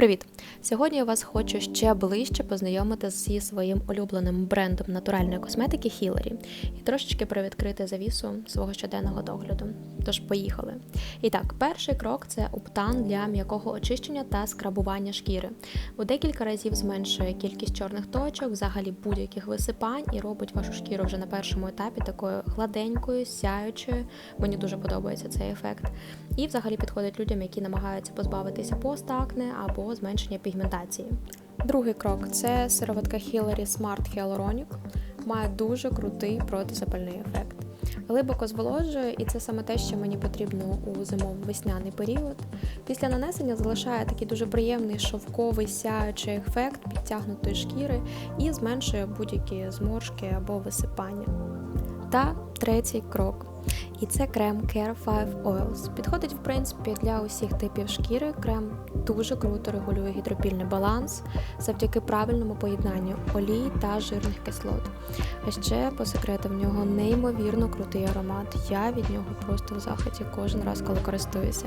Привіт! Сьогодні я вас хочу ще ближче познайомити зі своїм улюбленим брендом натуральної косметики Hillary і трошечки привідкрити завісу свого щоденного догляду. Тож поїхали. І так, перший крок це уптан для м'якого очищення та скрабування шкіри. У декілька разів зменшує кількість чорних точок, взагалі будь-яких висипань і робить вашу шкіру вже на першому етапі такою гладенькою, сяючою. Мені дуже подобається цей ефект. І взагалі підходить людям, які намагаються позбавитися постакне або зменшення пігментації. Другий крок це сироватка Hillary Smart Hyaluronic. Має дуже крутий протизапальний ефект. Глибоко зволожує, і це саме те, що мені потрібно у зимово-весняний період. Після нанесення залишає такий дуже приємний шовковий сяючий ефект підтягнутої шкіри і зменшує будь-які зморшки або висипання. Та третій крок. І це крем Care 5 Oils. Підходить, в принципі, для усіх типів шкіри. Крем дуже круто регулює гідропільний баланс завдяки правильному поєднанню олій та жирних кислот. А ще по секрету в нього неймовірно крутий аромат. Я від нього просто в захваті кожен раз, коли користуюся.